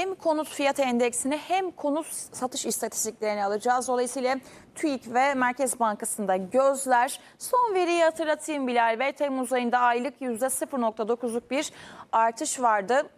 Hem konut fiyat endeksini hem konut satış istatistiklerini alacağız. Dolayısıyla TÜİK ve Merkez Bankası'nda gözler. Son veriyi hatırlatayım Bilal Bey. Temmuz ayında aylık %0.9'luk bir artış vardı.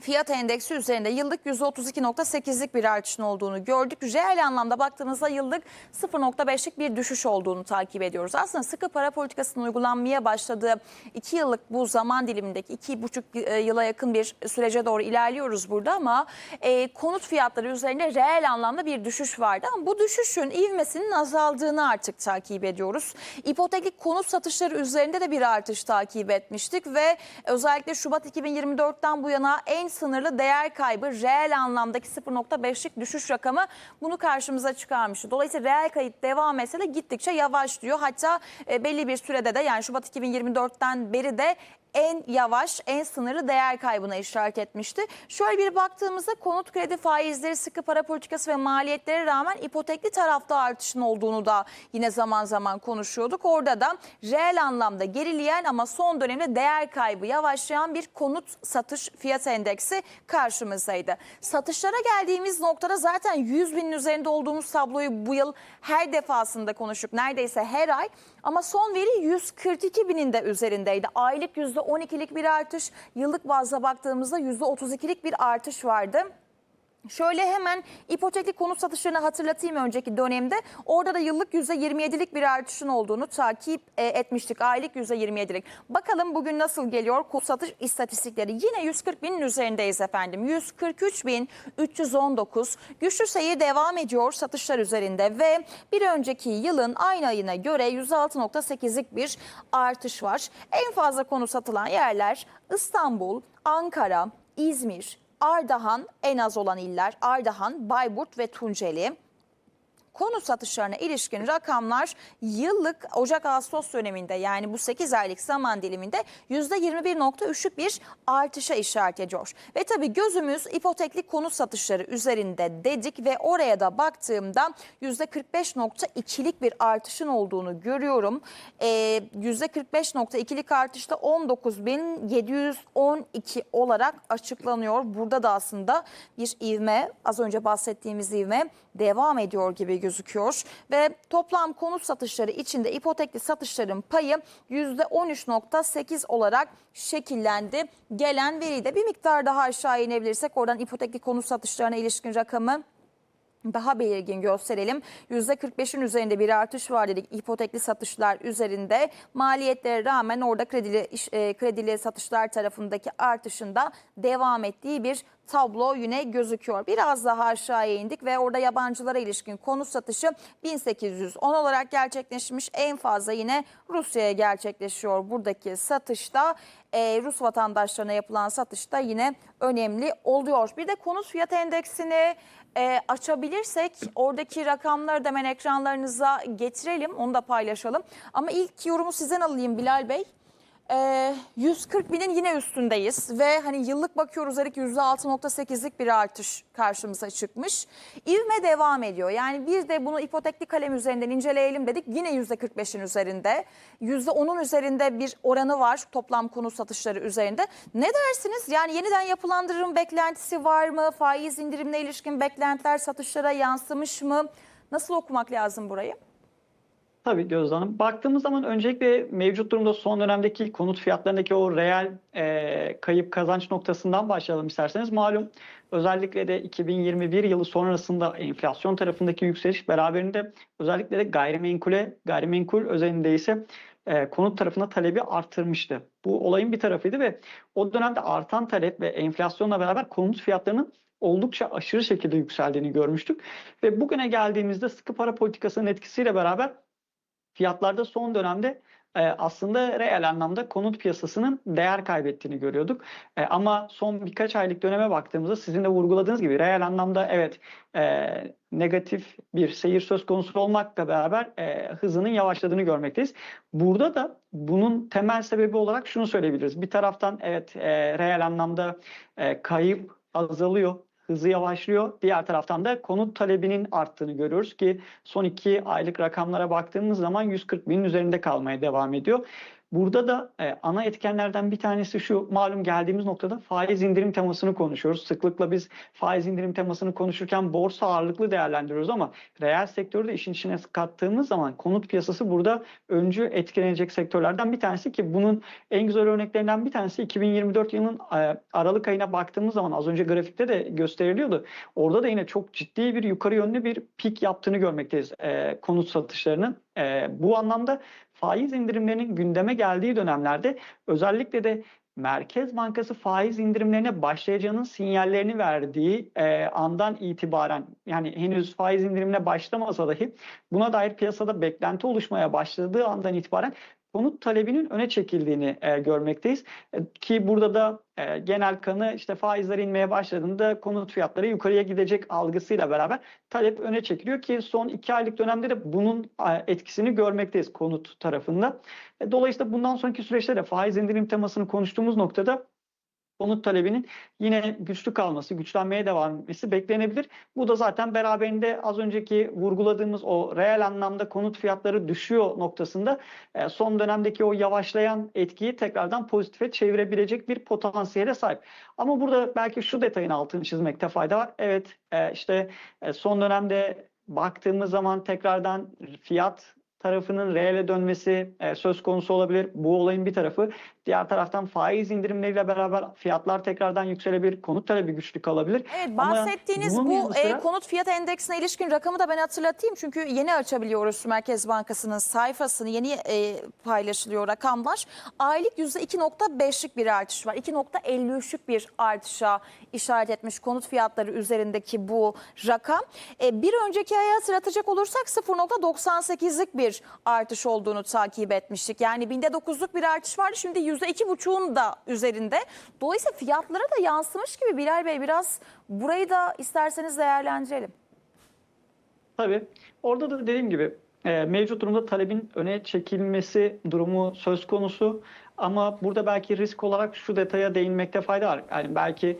Fiyat endeksi üzerinde yıllık %32.8'lik bir artışın olduğunu gördük. Reel anlamda baktığımızda yıllık 0.5'lik bir düşüş olduğunu takip ediyoruz. Aslında sıkı para politikasının uygulanmaya başladığı 2 yıllık bu zaman dilimindeki 2,5 yıla yakın bir sürece doğru ilerliyoruz burada ama e, konut fiyatları üzerinde reel anlamda bir düşüş vardı. Ama bu düşüşün ivmesinin azaldığını artık takip ediyoruz. İpotekli konut satışları üzerinde de bir artış takip etmiştik ve özellikle Şubat 2024'ten bu yana en sınırlı değer kaybı reel anlamdaki 0.5'lik düşüş rakamı bunu karşımıza çıkarmıştı. Dolayısıyla reel kayıt devam etse de gittikçe yavaşlıyor. Hatta e, belli bir sürede de yani Şubat 2024'ten beri de en yavaş, en sınırlı değer kaybına işaret etmişti. Şöyle bir baktığımızda konut kredi faizleri, sıkı para politikası ve maliyetlere rağmen ipotekli tarafta artışın olduğunu da yine zaman zaman konuşuyorduk. Orada da reel anlamda gerileyen ama son dönemde değer kaybı yavaşlayan bir konut satış fiyat endeksi karşımızdaydı. Satışlara geldiğimiz noktada zaten 100 binin üzerinde olduğumuz tabloyu bu yıl her defasında konuştuk. Neredeyse her ay ama son veri 142 binin de üzerindeydi. Aylık %12'lik bir artış, yıllık bazda baktığımızda %32'lik bir artış vardı. Şöyle hemen ipotekli konut satışlarını hatırlatayım önceki dönemde. Orada da yıllık %27'lik bir artışın olduğunu takip e, etmiştik. Aylık %27'lik. Bakalım bugün nasıl geliyor konut satış istatistikleri. Yine 140 binin üzerindeyiz efendim. 143 bin 319. Güçlü seyir devam ediyor satışlar üzerinde ve bir önceki yılın aynı ayına göre %6.8'lik bir artış var. En fazla konut satılan yerler İstanbul, Ankara, İzmir, Ardahan en az olan iller Ardahan, Bayburt ve Tunceli. Konut satışlarına ilişkin rakamlar yıllık Ocak-Ağustos döneminde yani bu 8 aylık zaman diliminde %21.3'lük bir artışa işaret ediyor. Ve tabii gözümüz ipotekli konut satışları üzerinde dedik ve oraya da baktığımda %45.2'lik bir artışın olduğunu görüyorum. Ee, %45.2'lik artışta 19.712 olarak açıklanıyor. Burada da aslında bir ivme az önce bahsettiğimiz ivme devam ediyor gibi gözüküyor. Ve toplam konut satışları içinde ipotekli satışların payı %13.8 olarak şekillendi. Gelen veriyi de bir miktar daha aşağı inebilirsek oradan ipotekli konut satışlarına ilişkin rakamı daha belirgin gösterelim. %45'in üzerinde bir artış var dedik ipotekli satışlar üzerinde. Maliyetlere rağmen orada kredili, e, kredili satışlar tarafındaki artışında devam ettiği bir tablo yine gözüküyor. Biraz daha aşağıya indik ve orada yabancılara ilişkin konut satışı 1810 olarak gerçekleşmiş. En fazla yine Rusya'ya gerçekleşiyor buradaki satışta. Ee, Rus vatandaşlarına yapılan satışta yine önemli oluyor. Bir de konut fiyat endeksini e, açabilirsek oradaki rakamları da hemen ekranlarınıza getirelim. Onu da paylaşalım. Ama ilk yorumu sizden alayım Bilal Bey. Ee, 140 binin yine üstündeyiz ve hani yıllık bakıyoruz her iki %6.8'lik bir artış karşımıza çıkmış. İvme devam ediyor. Yani biz de bunu ipotekli kalem üzerinden inceleyelim dedik. Yine %45'in üzerinde. %10'un üzerinde bir oranı var toplam konut satışları üzerinde. Ne dersiniz? Yani yeniden yapılandırım beklentisi var mı? Faiz indirimine ilişkin beklentiler satışlara yansımış mı? Nasıl okumak lazım burayı? Tabii Gözde Hanım. Baktığımız zaman öncelikle mevcut durumda son dönemdeki konut fiyatlarındaki o reel e, kayıp kazanç noktasından başlayalım isterseniz. Malum özellikle de 2021 yılı sonrasında enflasyon tarafındaki yükseliş beraberinde özellikle de gayrimenkule, gayrimenkul özelinde ise e, konut tarafında talebi arttırmıştı. Bu olayın bir tarafıydı ve o dönemde artan talep ve enflasyonla beraber konut fiyatlarının oldukça aşırı şekilde yükseldiğini görmüştük. Ve bugüne geldiğimizde sıkı para politikasının etkisiyle beraber fiyatlarda son dönemde e, aslında reel anlamda konut piyasasının değer kaybettiğini görüyorduk. E, ama son birkaç aylık döneme baktığımızda sizin de vurguladığınız gibi reel anlamda evet e, negatif bir seyir söz konusu olmakla beraber e, hızının yavaşladığını görmekteyiz. Burada da bunun temel sebebi olarak şunu söyleyebiliriz. Bir taraftan evet e, reel anlamda e, kayıp azalıyor hızı yavaşlıyor. Diğer taraftan da konut talebinin arttığını görüyoruz ki son iki aylık rakamlara baktığımız zaman 140 binin üzerinde kalmaya devam ediyor. Burada da e, ana etkenlerden bir tanesi şu malum geldiğimiz noktada faiz indirim temasını konuşuyoruz. Sıklıkla biz faiz indirim temasını konuşurken borsa ağırlıklı değerlendiriyoruz ama reel sektörü de işin içine kattığımız zaman konut piyasası burada öncü etkilenecek sektörlerden bir tanesi ki bunun en güzel örneklerinden bir tanesi 2024 yılının e, Aralık ayına baktığımız zaman az önce grafikte de gösteriliyordu. Orada da yine çok ciddi bir yukarı yönlü bir pik yaptığını görmekteyiz e, konut satışlarının. E, bu anlamda faiz indirimlerinin gündeme geldiği dönemlerde özellikle de Merkez Bankası faiz indirimlerine başlayacağının sinyallerini verdiği e, andan itibaren yani henüz faiz indirimine başlamasa dahi buna dair piyasada beklenti oluşmaya başladığı andan itibaren konut talebinin öne çekildiğini e, görmekteyiz. E, ki burada da e, genel kanı işte faizler inmeye başladığında konut fiyatları yukarıya gidecek algısıyla beraber talep öne çekiliyor ki son iki aylık dönemde de bunun etkisini görmekteyiz konut tarafında. E, dolayısıyla bundan sonraki süreçte de faiz indirim temasını konuştuğumuz noktada konut talebinin yine güçlü kalması, güçlenmeye devam etmesi beklenebilir. Bu da zaten beraberinde az önceki vurguladığımız o reel anlamda konut fiyatları düşüyor noktasında e, son dönemdeki o yavaşlayan etkiyi tekrardan pozitife çevirebilecek bir potansiyele sahip. Ama burada belki şu detayın altını çizmekte fayda var. Evet e, işte e, son dönemde baktığımız zaman tekrardan fiyat tarafının reele dönmesi e, söz konusu olabilir. Bu olayın bir tarafı. Diğer taraftan faiz indirimleriyle beraber fiyatlar tekrardan yükselebilir. Konut talebi güçlü kalabilir. Evet Ama bahsettiğiniz bunun bu yanı sıra- e, konut fiyat endeksine ilişkin rakamı da ben hatırlatayım. Çünkü yeni açabiliyoruz Merkez Bankası'nın sayfasını yeni e, paylaşılıyor rakamlar. Aylık %2.5'lik bir artış var. 2.53'lük bir artışa işaret etmiş konut fiyatları üzerindeki bu rakam. E, bir önceki aya hatırlatacak olursak 0.98'lik bir artış olduğunu takip etmiştik. Yani binde 9'luk bir artış vardı. Şimdi %2.5'un da üzerinde. Dolayısıyla fiyatlara da yansımış gibi Bilal Bey biraz burayı da isterseniz değerlendirelim. Tabii. Orada da dediğim gibi e, mevcut durumda talebin öne çekilmesi durumu söz konusu. Ama burada belki risk olarak şu detaya değinmekte fayda var. Yani belki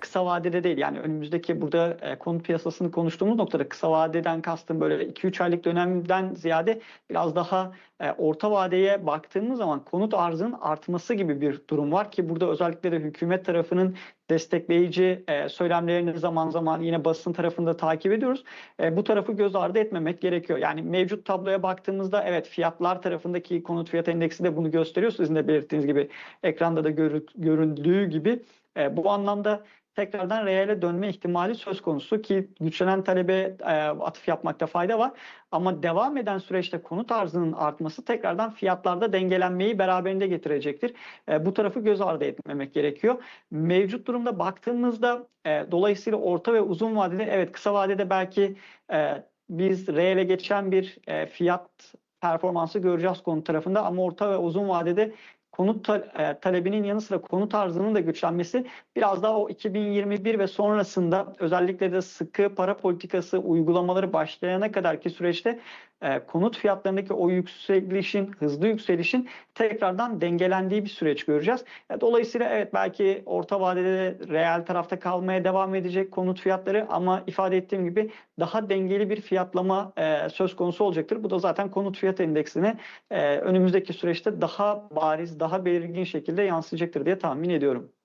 kısa vadede değil yani önümüzdeki burada e, konut piyasasını konuştuğumuz noktada kısa vadeden kastım böyle 2-3 aylık dönemden ziyade biraz daha e, orta vadeye baktığımız zaman konut arzının artması gibi bir durum var ki burada özellikle de hükümet tarafının destekleyici e, söylemlerini zaman zaman yine basın tarafında takip ediyoruz. E, bu tarafı göz ardı etmemek gerekiyor. Yani mevcut tabloya baktığımızda evet fiyatlar tarafındaki konut fiyat endeksi de bunu gösteriyor. Sizin de belirttiğiniz gibi ekranda da görü- göründüğü gibi e, bu anlamda tekrardan reale dönme ihtimali söz konusu ki güçlenen talebe e, atıf yapmakta fayda var. Ama devam eden süreçte konut arzının artması tekrardan fiyatlarda dengelenmeyi beraberinde getirecektir. E, bu tarafı göz ardı etmemek gerekiyor. Mevcut durumda baktığımızda e, dolayısıyla orta ve uzun vadede evet kısa vadede belki e, biz reale geçen bir e, fiyat performansı göreceğiz konut tarafında ama orta ve uzun vadede konut e, talebinin yanı sıra konut arzının da güçlenmesi biraz daha o 2021 ve sonrasında özellikle de sıkı para politikası uygulamaları başlayana kadarki süreçte e, konut fiyatlarındaki o yükselişin, hızlı yükselişin tekrardan dengelendiği bir süreç göreceğiz. E, Dolayısıyla evet belki orta vadede reel tarafta kalmaya devam edecek konut fiyatları ama ifade ettiğim gibi daha dengeli bir fiyatlama e, söz konusu olacaktır. Bu da zaten konut fiyat endeksine e, önümüzdeki süreçte daha bariz, daha belirgin şekilde yansıyacaktır diye tahmin ediyorum.